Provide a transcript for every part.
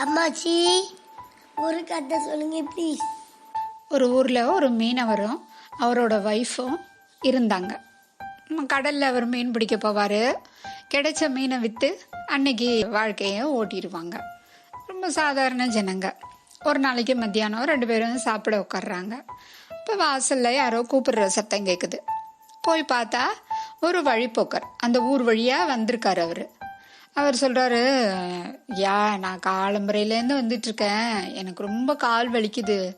அம்மாச்சி ஒரு கதை சொல்லுங்க ப்ளீஸ் ஒரு ஊரில் ஒரு மீனவரும் அவரோட ஒய்ஃபும் இருந்தாங்க. கடலில் அவர் மீன் பிடிக்க போவார். கிடைச்ச மீனை விற்று அன்னைக்கு வாழ்க்கையை ஓட்டிடுவாங்க. ரொம்ப சாதாரண ஜனங்க. ஒரு நாளைக்கு மத்தியானம் ரெண்டு பேரும் சாப்பிட உட்கார்றாங்க. இப்போ வாசலில் யாரோ கூப்பிடுற சத்தம் கேட்குது போய் பார்த்தா ஒரு வழிப்போக்கர் அந்த ஊர் வழியாக வந்திருக்கார் அவர். அவர் சொல்கிறாரு யா நான் காலம்பரையிலேருந்து வந்துட்டுருக்கேன் எனக்கு ரொம்ப கால் வலிக்குது.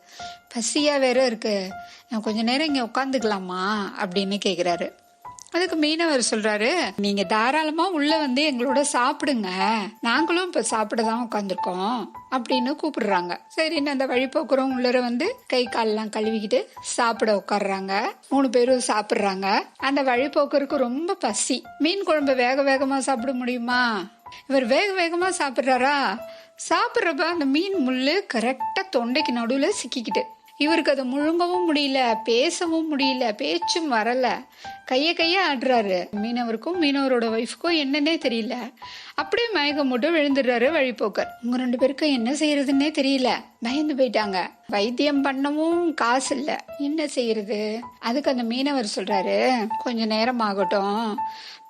பசியாக வேற இருக்குது கொஞ்சம் கொஞ்ச நேரம் இங்கே உட்காந்துக்கலாமா அப்படின்னு கேட்குறாரு அதுக்கு மீனவர் சொல்றாரு நீங்க தாராளமா உள்ள வந்து எங்களோட சாப்பிடுங்க. நாங்களும் இப்ப சாப்பிட தான் உட்காந்துருக்கோம் அப்படின்னு கூப்பிடுறாங்க. சரின்னு அந்த வழிபோக்குறோம் உள்ளர வந்து கை கால்லாம் கழுவிக்கிட்டு சாப்பிட உட்காடுறாங்க மூணு பேரும் சாப்பிடுறாங்க. அந்த வழிபோக்கருக்கு ரொம்ப பசி. மீன் குழம்பு வேக வேகமா சாப்பிட முடியுமா? இவர் வேக வேகமா சாப்பிட்றாரா? சாப்பிட்றப்ப அந்த மீன் முள்ளு கரெக்டா தொண்டைக்கு நடுவில் சிக்கிக்கிட்டு இவருக்கு அதை முழுங்கவும் முடியல பேசவும் முடியல பேச்சும் வரல. கைய கைய ஆடுறாரு. மீனவருக்கும் மீனவரோட ஒய்ஃப்க்கும் என்னன்னே தெரியல. அப்படியே மயக்கம் போட்டு விழுந்துடுறாரு வழிபோக்கர் உங்க ரெண்டு பேருக்கும் என்ன செய்யறதுன்னே தெரியல. பயந்து போயிட்டாங்க. வைத்தியம் பண்ணவும் காசு இல்ல. என்ன செய்யறது? அதுக்கு அந்த மீனவர் சொல்றாரு கொஞ்ச நேரம் ஆகட்டும்.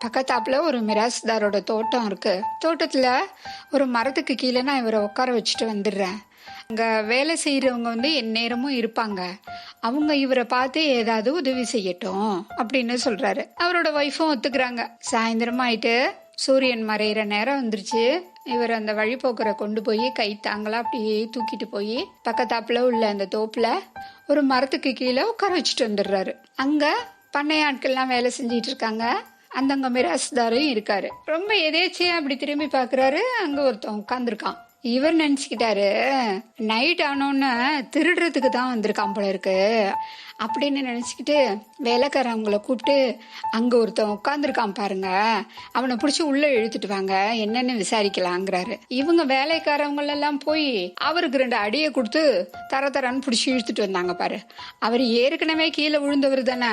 பக்கத்தாப்புல ஒரு மிராஸ்தாரோட தோட்டம் இருக்கு. தோட்டத்துல ஒரு மரத்துக்கு கீழே நான் இவரை உட்கார வச்சுட்டு வந்துடுறேன். அங்கே வேலை செய்கிறவங்க வந்து எந்நேரமும் இருப்பாங்க. அவங்க இவரை பார்த்து ஏதாவது உதவி செய்யட்டும் அப்படின்னு சொல்கிறாரு அவரோட ஒய்ஃபும் ஒத்துக்கிறாங்க. சாயந்தரம் ஆயிட்டு சூரியன் மறையிற நேரம் வந்துருச்சு. இவர் அந்த வழிபோக்கரை கொண்டு போய் கை தாங்களா அப்படியே தூக்கிட்டு போய் பக்கத்தாப்புல உள்ள அந்த தோப்புல ஒரு மரத்துக்கு கீழே உட்கார வச்சுட்டு வந்துடுறாரு. அங்க பண்ணையாட்கள்லாம் வேலை செஞ்சிட்டு இருக்காங்க. அந்தங்க மிராஸ்தாரும் இருக்காரு. ரொம்ப எதேச்சியா அப்படி திரும்பி பாக்குறாரு அங்க ஒருத்தன் உட்காந்துருக்கான் இவர் நினைச்சுக்கிட்டாரு நைட் ஆனோன்னு திருடுறதுக்கு தான் வந்திருக்கான் போல இருக்கு. அப்படின்னு நினச்சிக்கிட்டு வேலைக்காரவங்கள கூப்பிட்டு அங்கே ஒருத்தன் உட்காந்துருக்கான் பாருங்க. அவனை பிடிச்சி உள்ளே இழுத்துட்டு வாங்க. என்னன்னு விசாரிக்கலாங்கிறாரு இவங்க வேலைக்காரவங்களெல்லாம் போய் அவருக்கு ரெண்டு அடியை கொடுத்து தர தரன்னு பிடிச்சி இழுத்துட்டு வந்தாங்க பாரு. அவர் ஏற்கனவே கீழே விழுந்தவர் தானே.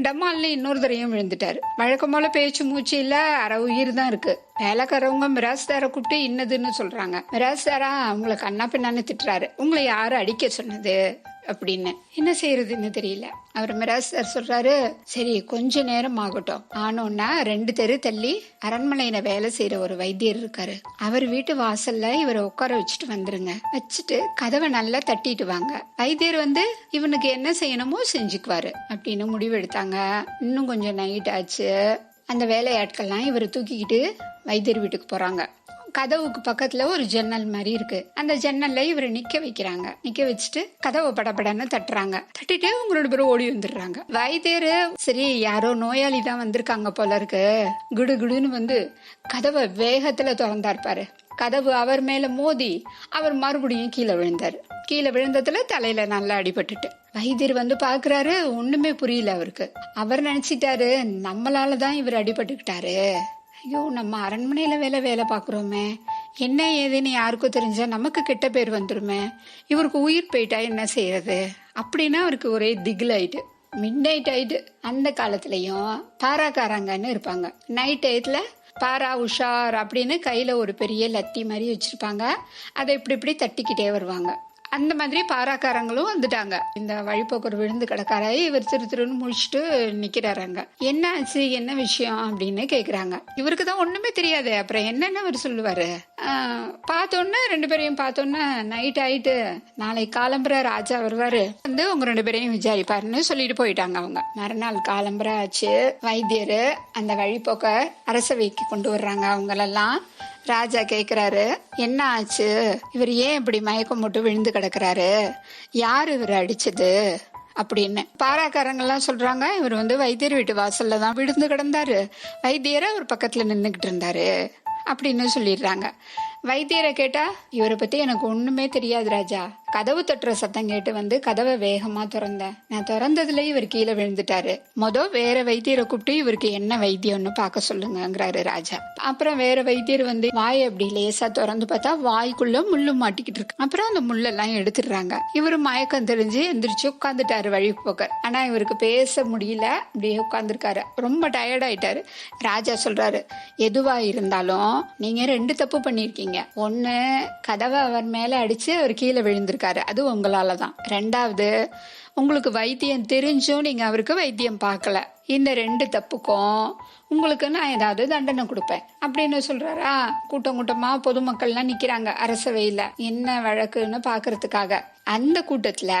டம்மால்னு இன்னொரு தரையும் விழுந்துட்டாரு. வழக்கம் போல பேச்சு மூச்சு இல்ல அரை உயிர் தான் இருக்கு. வேலைக்காரவங்க மிராஸ் மிராஸ்தார கூப்பிட்டு இன்னதுன்னு சொல்றாங்க. மிராஸ்தாரா உங்களை கண்ணா பின்னான்னு திட்டுறாரு. உங்களை யாரு அடிக்க சொன்னது? அப்படின்னு. என்ன செய்யறதுன்னு தெரியல. அவர் மிராஸ்தார் சொல்றாரு சரி கொஞ்ச நேரம் ஆகட்டும். ஆனோன்னா ரெண்டு தெரு தள்ளி அரண்மனையில வேலை செய்யற ஒரு வைத்தியர் இருக்காரு. அவர் வீட்டு வாசல்ல இவரை உட்கார வச்சுட்டு வந்துருங்க. வச்சுட்டு கதவை நல்லா தட்டிட்டு வாங்க. வைத்தியர் வந்து இவனுக்கு என்ன செய்யணுமோ செஞ்சுக்குவாரு. அப்படின்னு முடிவெடுத்தாங்க. இன்னும் கொஞ்சம் நைட் ஆச்சு. அந்த வேலையாட்கள்லாம் இவரை தூக்கிக்கிட்டு வைத்தியர் வீட்டுக்கு போறாங்க. கதவுக்கு பக்கத்துல ஒரு ஜன்னல் மாதிரி இருக்கு. அந்த ஜன்னல்ல இவரை நிக்க வைக்கிறாங்க. நிக்க வச்சுட்டு கதவை படபடன்னு தட்டுறாங்க. தட்டிட்டே உங்களோட ரெண்டு பேரும் ஓடி வந்துடுறாங்க. வைத்தியரு சரி யாரோ நோயாளி தான் வந்திருக்காங்க போல இருக்கு. குடு குடுன்னு வந்து கதவை வேகத்துல திறந்தா இருப்பாரு கதவு அவர் மேல மோதி அவர் மறுபடியும் கீழே விழுந்தாரு. கீழே விழுந்ததுல தலையில நல்லா அடிபட்டுட்டு. வைத்தியர் வந்து பாக்குறாரு ஒண்ணுமே புரியல அவருக்கு. அவர் நினைச்சிட்டாரு நம்மளால தான் இவர் அடிபட்டுக்கிட்டாரு. ஐயோ நம்ம அரண்மனையில் வேலை வேலை பார்க்குறோமே. என்ன ஏதுன்னு யாருக்கும் தெரிஞ்சால் நமக்கு கெட்ட பேர் வந்துருமே. இவருக்கு உயிர் போயிட்டா என்ன செய்யறது அப்படின்னா அவருக்கு ஒரே திகில் ஆயிட்டு மிட் நைட் ஆயிட்டு அந்த காலத்துலயும் பாராக்காரங்கன்னு இருப்பாங்க. நைட் டயத்தில் பாரா உஷார் அப்படின்னு கையில் ஒரு பெரிய லத்தி மாதிரி வச்சுருப்பாங்க. அதை இப்படி இப்படி தட்டிக்கிட்டே வருவாங்க. அந்த மாதிரி பாராக்காரங்களும் வந்துட்டாங்க. இந்த வழிபோக்கர் விழுந்து கிடக்காராய் இவர் திரு திருன்னு முடிச்சுட்டு நிக்கிறாராங்க என்ன ஆச்சு? என்ன விஷயம்? அப்படின்னு கேக்குறாங்க. இவருக்கு தான் ஒண்ணுமே தெரியாது. அப்புறம் என்னன்னு அவர் சொல்லுவாரு? பார்த்தோன்னே ரெண்டு பேரையும் பார்த்தோன்னே நைட் ஆயிட்டு நாளை காலம்புற ராஜா வருவாரு. வந்து உங்க ரெண்டு பேரையும் விசாரிப்பாருன்னு சொல்லிட்டு போயிட்டாங்க அவங்க. மறுநாள் காலம்புற ஆச்சு வைத்தியர் அந்த வழிபோக்க அரசவைக்கு கொண்டு வர்றாங்க அவங்களெல்லாம். ராஜா கேட்குறாரு என்ன ஆச்சு? இவர் ஏன் இப்படி மயக்கம் போட்டு விழுந்து கிடக்குறாரு? யார் இவர் அடிச்சது? அப்படின்னு. பாராக்காரங்கெல்லாம் சொல்றாங்க இவர் வந்து வைத்தியர் வீட்டு வாசல்ல தான் விழுந்து கிடந்தாரு. வைத்தியரை அவர் பக்கத்துல நின்றுகிட்டு இருந்தாரு. அப்படின்னு சொல்லிடுறாங்க. வைத்தியரை கேட்டால் இவரை பற்றி எனக்கு ஒன்றுமே தெரியாது ராஜா. கதவு தட்டுற சத்தம் கேட்டு வந்து கதவை வேகமா திறந்தேன். நான் திறந்ததுல இவர் கீழே விழுந்துட்டாரு. மொத வேற வைத்தியரை கூப்பிட்டு இவருக்கு என்ன வைத்தியம்னு பார்க்க சொல்லுங்கிறாரு ராஜா. அப்புறம் வேற வைத்தியர் வந்து வாய் அப்படி லேசா திறந்து பார்த்தா வாய்க்குள்ள முள்ளு மாட்டிக்கிட்டு இருக்கு. அப்புறம் அந்த முள்ளெல்லாம் எடுத்துடுறாங்க. இவரு மயக்கம் தெரிஞ்சு எந்திரிச்சு உட்காந்துட்டாரு வழி போக்க. ஆனா இவருக்கு பேச முடியல. அப்படியே உட்காந்துருக்காரு ரொம்ப டயர்ட் ஆயிட்டாரு. ராஜா சொல்றாரு எதுவா இருந்தாலும் நீங்க ரெண்டு தப்பு பண்ணிருக்கீங்க ஒன்னு கதவை அவர் மேல அடிச்சு அவர் கீழே இருக்காரு அது உங்களால தான் ரெண்டாவது உங்களுக்கு வைத்தியம் தெரிஞ்சும் நீங்க அவருக்கு வைத்தியம் பார்க்கல. இந்த ரெண்டு தப்புக்கும் உங்களுக்கு நான் ஏதாவது தண்டனை கொடுப்பேன். அப்படின்னு சொல்றாரா? கூட்டம் கூட்டமா பொதுமக்கள்லாம் நிக்கிறாங்க. அரசவையில என்ன வழக்குன்னு பாக்குறதுக்காக அந்த கூட்டத்துல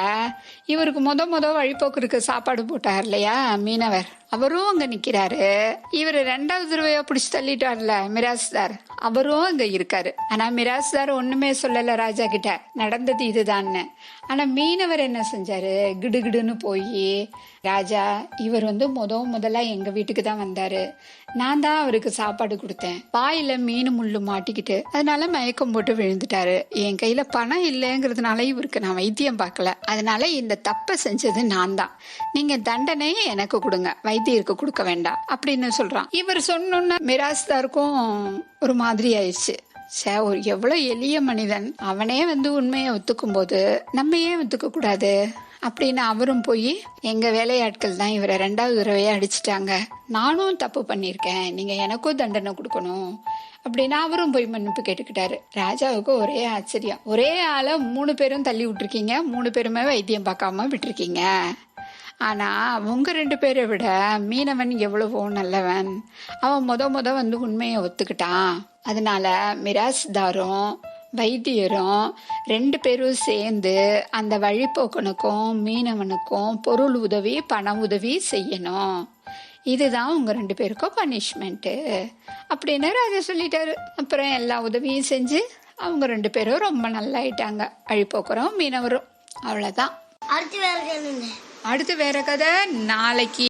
இவருக்கு முத முத வழிபோக்கருக்கு சாப்பாடு போட்டார் இல்லையா? மீனவர். அவரும் அங்க நிக்கிறாரு. இவர் ரெண்டாவது தடவையா பிடிச்சி தள்ளிட்டார்ல மிராஸ்தார் அவரும் அங்க இருக்காரு. ஆனா மிராஸ்தார் ஒண்ணுமே சொல்லல ராஜா கிட்ட. நடந்தது இதுதான்னு. ஆனா மீனவர் என்ன செஞ்சாரு? கிடுகிடுன்னு போய் ராஜா இவர் வந்து முத முதல்ல எங்க வீட்டுக்கு தான் வந்தாரு. நான் தான் அவருக்கு சாப்பாடு கொடுத்தேன். வாயில மீன் முள்ளு மாட்டிக்கிட்டு அதனால மயக்கம் போட்டு விழுந்துட்டாரு. என் கையில பணம் இல்லைங்கிறதுனால இவருக்கு நான் வைத்தியம் பார்க்கல. அதனால இந்த தப்பை செஞ்சது நான் தான். நீங்க தண்டனையை எனக்கு கொடுங்க. வைத்தியருக்கு கொடுக்க வேண்டாம். அப்படின்னு சொல்றான். இவர் சொன்னோன்னா மிராஸ்தாருக்கும் ஒரு மாதிரி ஆயிடுச்சு. சே ஒரு எவ்வளோ எளிய மனிதன் அவனே வந்து உண்மையை ஒத்துக்கும் போது நம்ம ஏன் ஒத்துக்க கூடாது அப்படின்னு அவரும் போய் எங்க வேலையாட்கள் தான் இவரை ரெண்டாவது தடவையா அடிச்சிட்டாங்க. நானும் தப்பு பண்ணியிருக்கேன். நீங்க எனக்கும் தண்டனை கொடுக்கணும். அப்படின்னு அவரும் போய் மன்னிப்பு கேட்டுக்கிட்டாரு. ராஜாவுக்கு ஒரே ஆச்சரியம். ஒரே ஆளை மூணு பேரும் தள்ளி விட்டுருக்கீங்க. மூணு பேருமே வைத்தியம் பார்க்காம விட்டுருக்கீங்க. ஆனால் அவங்க ரெண்டு பேரை விட மீனவன் எவ்வளவோ நல்லவன். அவன் முத முத வந்து உண்மையை ஒத்துக்கிட்டான். அதனால மிராஸ்தாரும் வைத்தியரும் ரெண்டு பேரும் சேர்ந்து அந்த வழிபோக்கனுக்கும் மீனவனுக்கும் பொருள் உதவி பண உதவி செய்யணும். இதுதான் உங்கள் ரெண்டு பேருக்கும் பனிஷ்மெண்ட்டு அப்படின்னு ராஜா சொல்லிட்டாரு. அப்புறம் எல்லா உதவியும் செஞ்சு அவங்க ரெண்டு பேரும் ரொம்ப நல்லாயிட்டாங்க. அழிப்போக்குறோம் மீனவரும். அவ்வளோதான் அடுத்து கேளுங்க. அடுத்து வேற கதை. நாளைக்கு